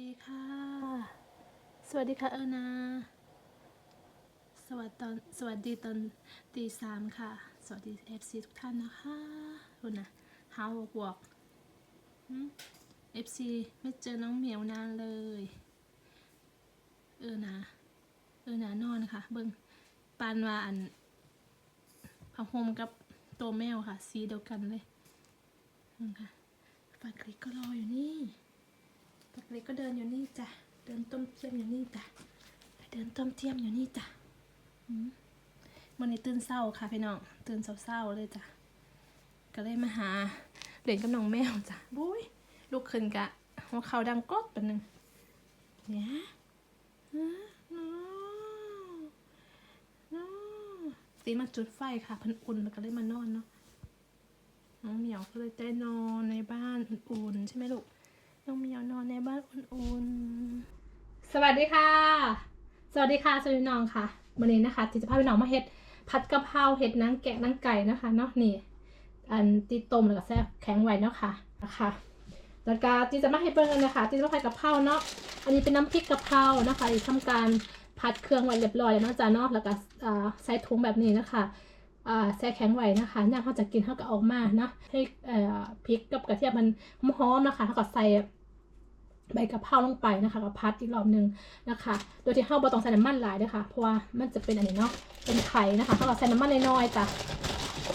ดีค่ะ สวัสดีค่ะเออนา สวัสดีตอนสวัสดีตอนตีสามค่ะ สวัสดีเอฟซีทุกท่านนะคะคุณนะฮาวบวกเอฟซีไม่เจอน้องเหมียวนานเลย เออนะเออนะนอนค่ะ เบิ้งปานว่าอันผ้าห่มกับตัวแมวค่ะ สีเดียวกันเลยนั่นค่ะปากคลิกก็รออยู่นี่ ปกติก็เดินอยู่นี่จ้ะ เดินต้มเทียมอยู่นี่จ้ะ เดินต้มเทียมอยู่นี่จ้ะมวันนี้ตื่นเศร้าค่ะพี่น้อง ตื่นเศร้าๆเลยจ้ะ ก็เลยมาหาเล่นกับน้องแมวจ้ะบุ้ยลูกขึ้นกะหัวเขาดังก๊อบเป็นหนึ่งเนี่ยฮะน้องน้องตีมาจุดไฟค่ะพันอุ่นแล้วก็เลยมานอนเนาะน้องเหมียวก็เลยได้นอนในบ้านอุ่นๆใช่ไหมลูก น้องเหมียวนอนในบ้านอุ่นๆ สวัสดีค่ะ สวัสดีค่ะสวัสดีน้องค่ะวันนี้นะคะที่จะพาพี่น้องมาเฮ็ดผัดกะเพราเห็ดนางแกะนางไก่นะคะเนาะนี่ อันที่ต้มแล้วก็แซ่บแข็งไว้เนาะค่ะนะคะแล้วก็ที่จะมาให้เบิ่งกันนะคะที่จะมาผัดกะเพราเนาะอันนี้เป็นน้ำพริกกะเพรานะคะที่ทำการผัดเครื่องไว้เรียบร้อยแล้วเนาะจ้ะเนาะแล้วก็ใส่ถุงแบบนี้นะคะ แช่แข็งไว้นะคะย่างเขาจะกินเขาก็ออกมาเนาะให้พริกกับกระเทียมมันหอมๆนะคะเขาก็ใส่ใบกะเพราลงไปนะคะกับพัดอีกรอบหนึงนะคะ โดยที่เขาบ่ต้องใส่น้ำมันหลายด้วยค่ะ เพราะว่ามันจะเป็นอันนี้เนาะ เป็นไข่นะคะเขาก็ใส่น้ำมันน้อยๆจ้ะ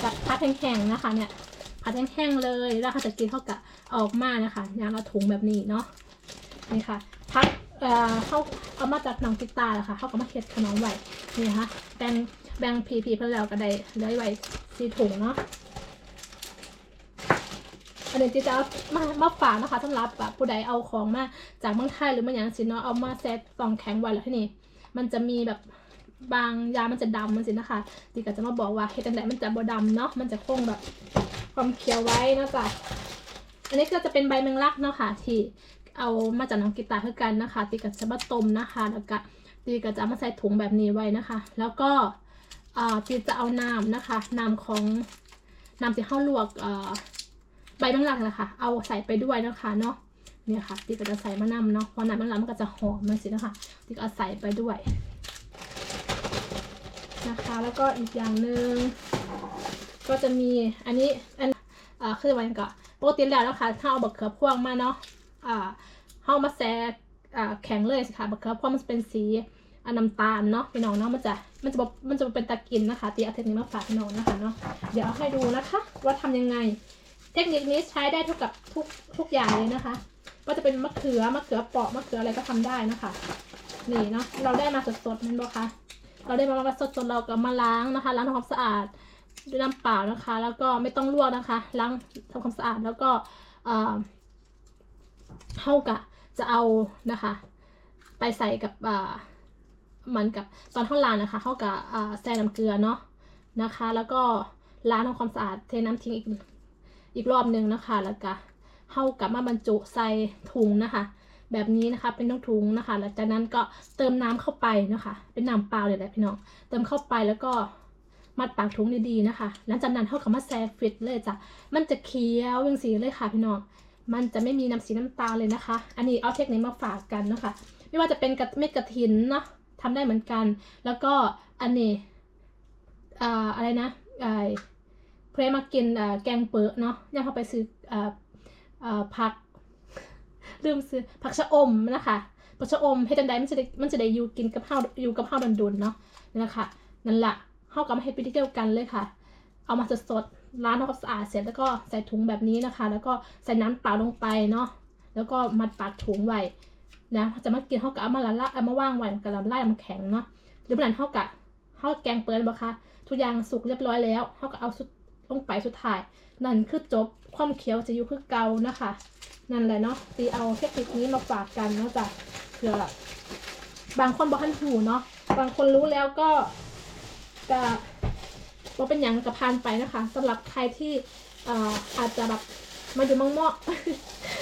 จากพัดแห้งๆนะคะ เนี่ย พัดแห้งๆเลยแล้วเขาจะกินเขาก็ออกมานะคะย่างละถุงแบบนี้เนาะ นี่ค่ะ พัดเอ่อเขาเอามาจากหนองติตาแหละค่ะเขาก็มาเฮ็ดขนมไว้นี่นะคะแบ่ง แบ่งพีพีเพื่อแล้วก็ได้เหลือไว้สี่ถุงเนาะอันนี้จะเอามามาฝากนะคะสำหรับแบบผู้ใดเอาของมาจากเมืองไทยหรือมาอย่างสิเนาะเอามาแซตกล่องแข็งไว้แล้วที่นี่ มันจะมีแบบบางยามันจะดำมันสินะคะตีก็จะมาบอกว่าเฮ็ดจังไดมันจะบ่ดำเนาะมันจะคงแบบความเขียวไว้เนาะจ๊ะอันนี้ก็จะเป็นใบแมงลักเนาะค่ะ ที่เอามาจากน้องกีตาร์คือกันนะคะตีก็จะมาต้มนะคะ แล้วก็ตีก็จะมาใส่ถุงแบบนี้ไว้นะคะ แล้วก็ อ่าตีจะเอาน้ำนะคะน้ำของน้ำที่เข้าลวกอ่าใบแมงลักนะคะ เอาใส่ไปด้วยนะคะเนาะเนี่ยค่ะที่ก็จะใส่มะนาวเนาะเพราะน้ำแมงลักมันก็จะหอมมันสินะคะที่ก็เอาใส่ไปด้วยนะคะ แล้วก็อีกอย่างหนึ่งก็จะมีอันนี้อันอ่าคือวันก็ปกติแล้วนะคะถ้าเอาบักเขือพวงมาเนาะอ่าเข้ามาแซกอ่าแข็งเลยสิค่ะบักเขือพวงมันจะเป็นสี อันน้ำตาลเนาะพี่น้องเนาะมันจะมันจะมันจะเป็นตะกินนะคะตีเอาเทคนิคมาฝากพี่น้องนะคะเนาะเดี๋ยวเอาให้ดูนะคะว่าทำยังไง เทคนิคนี้ใช้ได้เท่ากับทุกทุกอย่างเลยนะคะ ก็จะเป็นมะเขือมะเขือเปาะมะเขืออะไรก็ทำได้นะคะนี่เนาะเราได้มาสดๆนั่นบอกคะเราได้มาสดๆเราก็มาล้างนะคะล้างทำความสะอาดด้วยน้ำเปล่านะคะ แล้วก็ไม่ต้องลวกนะคะล้างทำความสะอาดแล้วก็เอ่อเท่ากับจะเอานะคะ ไปใส่กับอ่าเห มือนกับตอนข้างล่างนะคะเท่ากับแซ่น้ำเกลือเนาะนะคะ แล้วก็ล้างทำความสะอาดเทน้ำทิ้งอีกอีกรอบหนึ่งนะคะแล้วก็เข้ากับมาบรรจุใส่ถุงนะคะ แบบนี้นะคะเป็นน้องถุงนะคะหลังจากนั้นก็เติมน้ำเข้าไปนะคะ เป็นน้ำเปล่าเลยแหละพี่น้องเติมเข้าไปแล้วก็มัดปากถุงดีๆนะคะ หลังจากนั้นเข้ากับมาแซ่ฟิตเลยจ้ะ มันจะเคี้ยวยังสีเลยค่ะพี่น้อง มันจะไม่มีน้ำสีน้ำตาลเลยนะคะ อันนี้เอาเทคนิคมาฝากกันนะคะ ไม่ว่าจะเป็นกระเม็ดกระถินเนาะ ทำได้เหมือนกัน แล้วก็อันนี้อ่าอะไรนะไอเพื่อมากินอ่าแกงเปิดเนาะย่างเขาไปซื้ออ่าอ่าผักลืมซื้อผักชะอมนะคะผักชะอมให้จังไดมันจะได้มันจะได้อยู่กินกับข้าวอยู่กับข้าวดนๆเนาะนั่นแหละค่ะนั่นแหละข้าวกับมาให้ไปเที่ยวกันเลยค่ะ เอามาสดๆล้างทำความสะอาดเสร็จแล้วก็ใส่ถุงแบบนี้นะคะ แล้วก็ใส่น้ำเปล่าลงไปเนาะแล้วก็มัดปากถุงไว้ นะจะมากินเข้ากับเอามาละละเอามาว่างไว้กับลำไล่มันแข็งเนาะหรือเมื่อนั้นเข้ากับเข้าแกงเปิดบ่คะทุกอย่างสุกเรียบร้อยแล้วเข้ากับเอาสุดลงไปสุดท้าย นั่นคือจบความเขียวจะอยู่คือเกานะคะ นั่นแหละเนาะตีเอาเทคนิคนี้มาฝากกันเนาะจ้ะเผื่อบางคนบอกทันหูเนาะบางคนรู้แล้วก็จะว่าเป็นอย่างกับพานไปนะคะสำหรับใครที่เอ่ออาจจะแบบมาอยู่มั่งเมาะ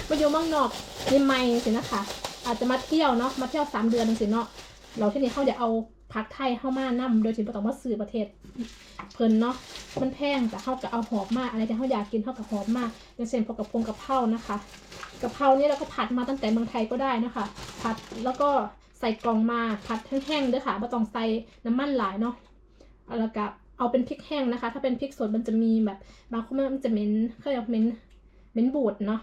มาอยู่มั่งนอกนี่ไม่สินะคะ อาจจะมาเที่ยวเนาะมาเที่ยวสามเดือนนึงสิเนาะเราที่นี่เขาจะเอาผักไทยเข้ามานํโดยที่บ่ต้องมาซื้อประเทศเพิ่นเนาะมันแพงแต่เฮาก็เอาหอมมากอะไรที่เฮาอยากกินเฮาก็หอมมากอย่างเช่นพวกกระพงกะเพรานะคะกะเพรานี่เราก็ผัดมาตั้งแต่เมืองไทยก็ได้นะคะ ผัดแล้วก็ใส่กล่องมาผัดแห้งๆเด้อค่ะบ่ต้องใส่น้ำมันหลายเนาะแล้วก็เอาเป็นพริกแห้งนะคะ ถ้าเป็นพริกสดมันจะมีแบบบางคนมันจะเหม็นเขาเรียกเหม็นเหม็นบูดเนาะ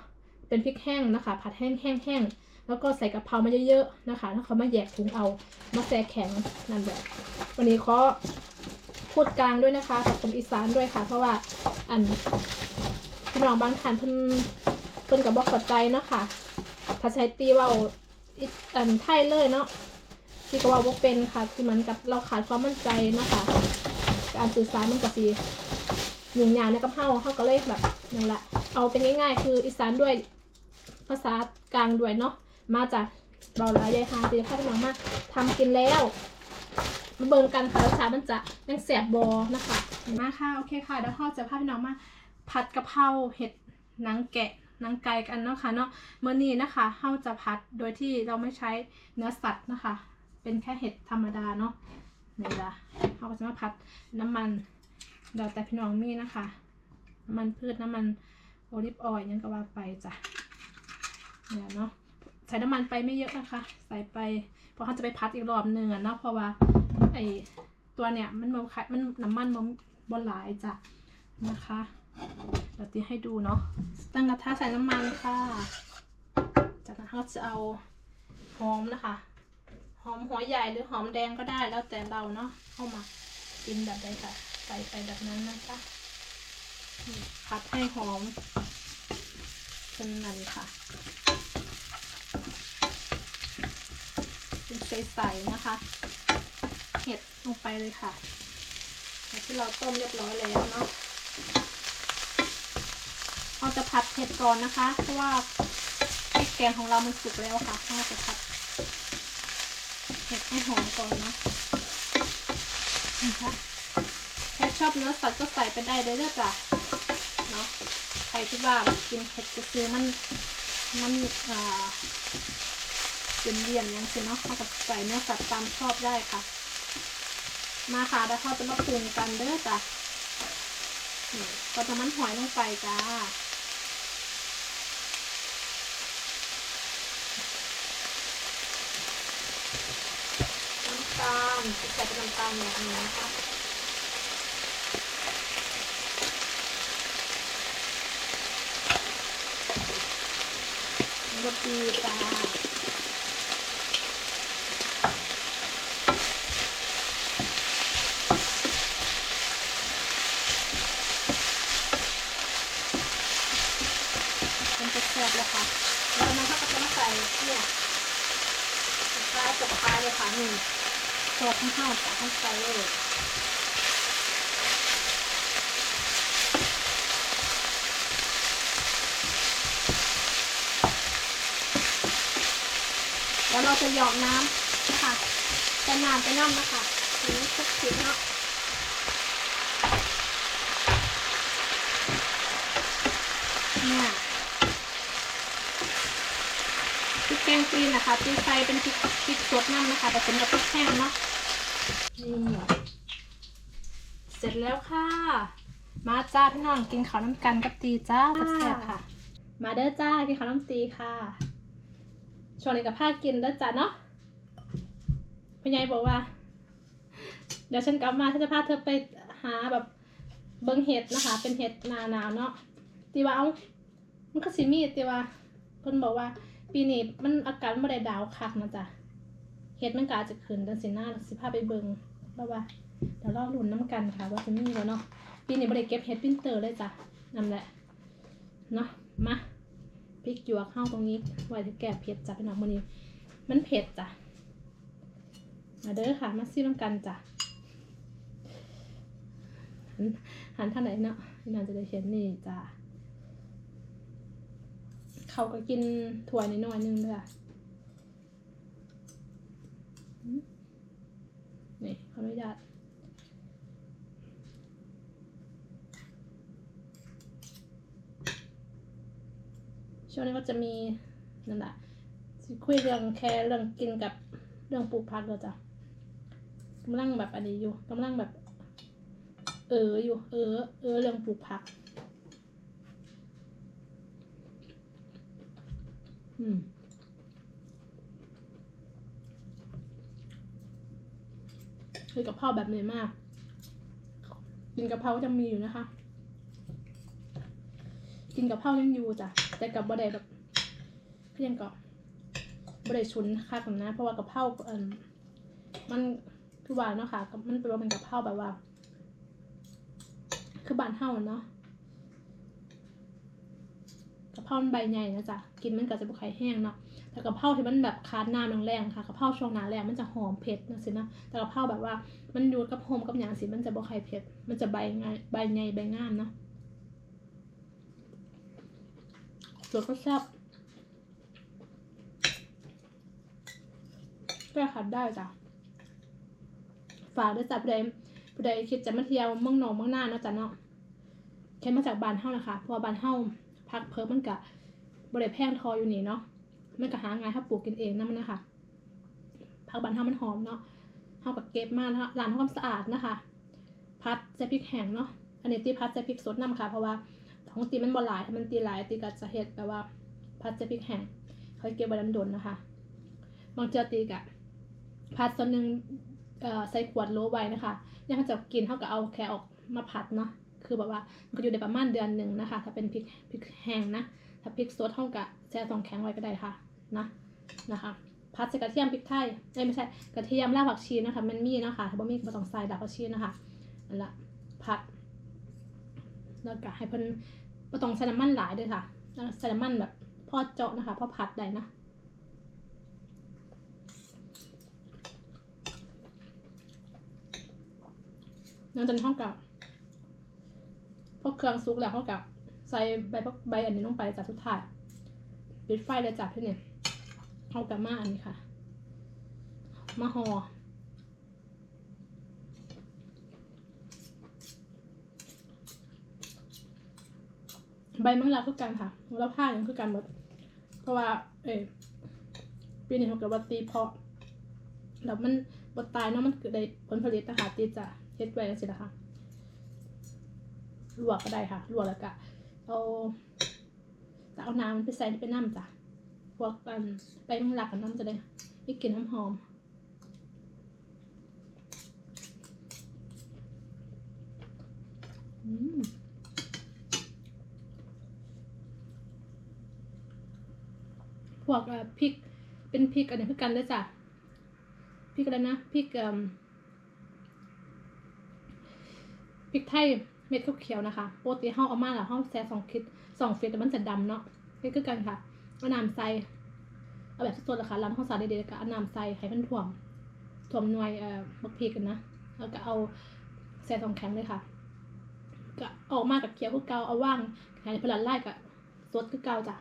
เป็นพริกแห้งนะคะ ผัดแห้งๆ แล้วก็ใส่กะเพรามาเยอะๆนะคะแล้วเขามาแยกถุงเอามาแซ่แข็งนั่นแบบวันนี้เขอพูดกลางด้วยนะคะกับคนอีสานด้วยค่ะ เพราะว่าอันพี่น้องบางท่านเพิ่นเพิ่นกับบอกข้าใจเนาะค่ะถ้าใช้ตีว่าอันไทยเลยเนาะที่ก็ว่าบ่เป็นค่ะคือเหมือนกับเราขาดความมั่นใจเนาะคะการสื่อสารมันก็สิยุ่งยากในกับเฮาเฮาก็เลยแบบนั่นแหละเอาเป็นง่ายๆ คืออีสานด้วยภาษากลางด้วยเนาะ มาจากเบาหลายยายฮาตีข้าวน้องมาทำกินแล้วมาเบิ่งกันค่ะรสชาติมันจะยังแสบบอนะคะมาค่ะโอเคค่ะเดี๋ยวพ่อจะพาพี่น้องมาผัดกะเพราเห็ดหนังแกะหนังไก่กันเนาะค่ะเนาะเมื่อนี้นะคะเฮาจะผัดโดยที่เราไม่ใช้เนื้อสัตว์นะคะ เป็นแค่เห็ดธรรมดาเนาะนี่ละเฮาก็จะมาผัดน้ำมันเดี๋ยวแต่พี่น้องมีนะคะน้ำมันพืชน้ำมันโอลิฟออยล์ยังก็ว่าไปจ้ะเนี่ยเนาะ ใส่น้ำมันไปไม่เยอะนะคะ ใส่ไปเพราะเขาจะไปพัดอีกรอบหนึ่งอะเนาะเพราะว่าไอตัวเนี่ยมันมันมันน้ำมันมันบนหลายจ้ะนะคะเดี๋ยวตีให้ดูเนาะตั้งกระทะใส่น้ำมันค่ะ จากนั้นเราจะเอาหอมนะคะ หอมหัวใหญ่หรือหอมแดงก็ได้แล้วแต่เราเนาะเข้ามากินแบบใดค่ะใส่ไปแบบนั้นนะคะผัดให้หอมจนนั้นค่ะ เป็น ใสๆนะคะ เห็ดลงไปเลยค่ะที่เราต้มเรียบร้อยแล้วเนาะเราจะผัดเห็ดก่อนนะคะ เพราะว่าพริกแกงของเรามันสุกแล้วค่ะเราจะผัดเห็ดให้หอมก่อนเนาะนี่ค่ะแค่ชอบเนื้อสัตว์ก็ใส่ไปได้เลยเด้อจ้ะเนาะใครที่ว่ากินเห็ดจะซื้อมันมันอ่า เป็นเลี่ยนยังสิเนาะเขากับใส่เนื้อสัตว์ตามชอบได้ค่ะ มาค่ะแล้วเขาจะมาปรุงกันเด้อจ้ะก็จะมันหอยลงไปจ้าน้ำตาลใส่เป็นน้ำตาลแบบนี้นะคะรสดีจ้า มันจะแซ่บแล้วค่ะแล้วมันก็จะมาใส่เนี่ยคล้ายกับคล้ายเลยค่ะนี่โซดข้างข้าวจากข้างใส่เลยแล้วเราจะหยอกน้ำนะคะใส่น้ำไปน้ำนะคะนี่สักทีเนาะ เนี่ยพริก แกงจีนนะคะตีไฟเป็นพริกพริกสดน้ำนะคะแต่เป็นกับพริกแห้งเนาะนี่เสร็จแล้วค่ะ มาจ้าพี่น้องกินข้าวน้ำกันกับตีจ้าแซ่บๆค่ะ มาเด้อจ้ากินข้าวน้ำตีค่ะชวนเลยกับผ้ากินเด้อจ้าเนาะพี่ยายบอกว่า เดี๋ยวฉันกลับมาฉันจะพาเธอไปหาแบบเบิ้งเห็ดนะคะ เป็นเห็ดหนาหนาวเนาะตีว่าเอามันก็สิมีตีว่าเพิ่นบอกว่า ปีนี้มันอากาศมันบ่ได้ดาวคักนะจ๊ะเฮ็ดมันกาจจะขึ้นจังซี่นะสิพาไปเบิงแล้วว่าเดี๋ยวรอลุ้นน้ำกันค่ะ ว่าจะมีบ่เนาะปีนี้บ่ได้เก็บเฮ็ดปิ้นเตอร์เลยจ้ะนั่นแหละเนาะมาพริกหยวกเข้าตรงนี้ไว้ที่แก้เผ็ดจ้ะพี่น้องมื้อนี้ มันเผ็ดจ้ะมาเด้อค่ะมาซิมน้ำกันจ้ะหันหันท่างไหนเนาะพี่น้องจะได้เห็นนี่จ้ะ เขาก็กินถั่วนิดหน่อยนึงเลยอะนี่ขออนุญาตช่วงนี้ก็จะมีนั่นแหละคุยเรื่องแค่เรื่องกินกับเรื่องปลูกพักเลยจ้ะกำลังแบบอันนี้อยู่กำลังแบบ เอออยู่ เออ เออเรื่องปลูกผัก อืมคือกะเพราแบบเหนื่อยมาก กินกะเพราจะมีอยู่นะคะ กินกะเพรายังอยู่จ้ะ แต่กับบะไดแบบเพียงก็บะไดชุนคักนะ เพราะว่ากะเพราเอ่มมันคือว่าเนาะค่ะ มันเป็นว่าเป็นกะเพราแบบว่า คือบ้านเฮาเนาะ กะเพรามันใบใหญ่นะจ๊ะกินมันก็จะบุไข่แห้งเนาะแต่กะเพราที่มันแบบคาดน้ำแรงๆค่ะกะเพราช่วงหนาแรงมันจะหอมเผ็ดนะสินะแต่กะเพราแบบว่ามันอยู่กับโฮมกับหยางสิมันจะบ่ไข่เผ็ด มันจะใบง่ายใบใหญ่ใบงามเนาะส่วนก็แซ่บแก้ขัดได้จ้ะฝากด้วยจ้ะผู้ใดผู้ใดคิดจะมาเที่ยวเมืองหนองเมืองนาเนาะจ้ะเนาะแค่มาจากบ้านเฮานะคะเพราะบ้านเฮา พักเพิ่มมันกะบริแพงทออยู่นี่เนาะมันก็หาง่ายถ้าปลูกกินเองนั่นมันนะคะผักบ้านเฮามันหอมเนาะเฮากับเก็บมานะคะล้างทำความสะอาดนะคะ พัดใส่พริกแห้งเนาะอันนี้ตีพัดใส่พริกสดน้ำค่ะ เพราะว่าของตีมันบ่หลายถ้ามันตีหลายตีก็จะเฮ็ดแบบว่า พัดใส่พริกแห้งเขาเก็บไว้ดนๆนะคะบางเจ้าตีกะพัดส่วนหนึ่งใส่ขวดโหลไว้นะคะยังเขาจะกินเขาก็เอาแค่ออกมาผัดเนาะ คือแบบว่ามันก็อยู่ได้ประมาณเดือนหนึ่งนะคะ ถ้าเป็นพริกพริกแห้งนะ ถ้าพริกสดเท่ากับแช่ซองแข็งไว้ก็ได้ค่ะนะนะคะพัดใส่กระเทียมพริกไทยไม่ใช่กระเทียมรากผักชีนะคะมันมีนะคะถ้าบ่มีก็ต้องใส่ดอกผักชีนะคะนั่นละผัดแล้วก็ให้เพิ่นบ่ต้องใส่น้ำมันหลายด้วยค่ะใส่น้ำมันแบบพอเจาะนะคะพอผัดได้นะหลังจากนั้นเท่ากับ พวกเครื่องซุกแล้วเท่ากับใส่ใบใบอันนี้ลงไปจากสุดท้ายปิดไฟเลยจับที่เนี่ยเอากลับมาอันนี้ค่ะ มาหอ่อใบมังลาคือกันค่ะแล้วผ้ายังคือกันหมดเพราะว่า เออปีนี้เขาเกิดวัตีเพาะแล้วมันบดตายเนาะมันเกิดได้ผลผลิตนะคะที่จะเฮ็ดไว้สินะคะ ลวกก็ได้ค่ะ ลวกแล้วก็เอาแต่เอาน้ำมันไปใส่ไปน้ำจ้ะพวกอันไปมังหลักกันน้ำจะได้มีกลิ่นหอมหอมอืมพวกพริกเป็นพริกอันนี้คือกันเลยจ้ะพริกอะไรนะพริกพริกไทย ม็ดเขียวๆนะคะโปรติเฮาเอามาแล้วเฮาแซ่สองคิดสองเฟสแต่มันจะดำเนาะนี่คือกันค่ะเอาน้ำใส่เอาแบบสดๆเลยค่ะล้างข้าวสารดีๆก็เอาน้ำใส่ให้มันถ่วมถ่วมหน่วยเอ่อบักพีกันนะแล้วก็เอาแซ่สองแข็งเลยค่ะก็ออกมากับเคี้ยวคือเกาเอาว่างให้พลันไล่กับสดคือเกาจ้ะ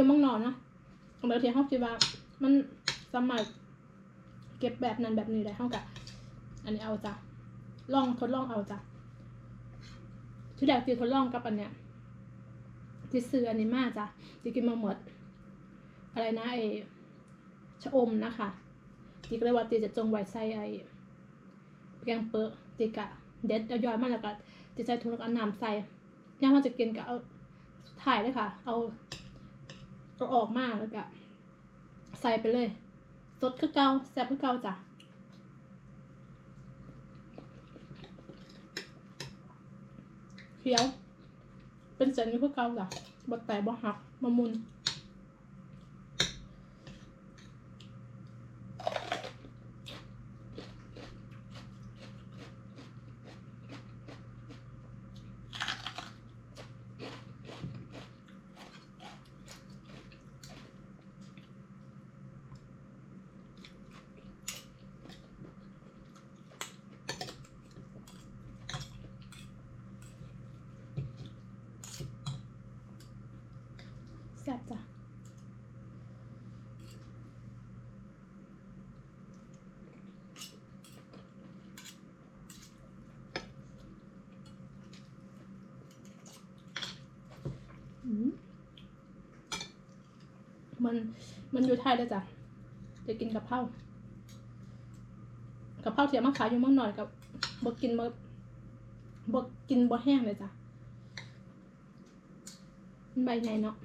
อายุมั่งนอนเนาะบางทีเขาคิดว่า มันสมัยเก็บแบบนั้นแบบนี้ได้เท่ากับอันนี้เอาจ้ะลองทดลองเอาจ้ะที่แรกตีทดลองกับอันเนี้ยที่ซื้ออันนี้มากจ้ะที่กินมาหมด อะไรนะไอชะอมนะคะตีก็เลยว่าตีจะจงไว้ใส่ไอแกงเปอะตีกะเด็ดเอาย่อยมาแล้วก็ตีใส่ถุงแล้วก็เอาน้ำใส่ย่างมันจะกินก็เอาถ่ายเลยค่ะ เอา เอาออกมากแล้วก็ใส่ไปเลย สดคือเกาแซ่บคือเกาจ้ะเขียว เป็นเส้นคือเกาจ้ะบดแต่บ่หักมะมุนแซ่บจ้ะ มันมันอยู่ไทยเลยจ้ะจะกินกับเพรากับเพราเทียมมาขายอยู่เมืองหน่อยกับบกินมาบกินบ่แห้งเลยจ้ะมันใบไงเนาะ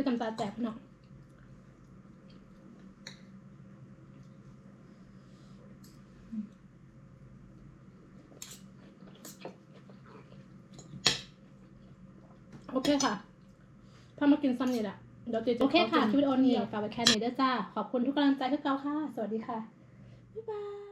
คือตำตาแตกพี่น้องโอเคค่ะ ถ้ามากินซ้ำนี่แหละเดี๋ยวเจ๊จะโอเคค่ะคลิปวิดีโอนี้ฝากไว้แค่นี้เด้อจ้า ขอบคุณทุกกำลังใจทุกเก้าค่ะ สวัสดีค่ะ บ๊ายบาย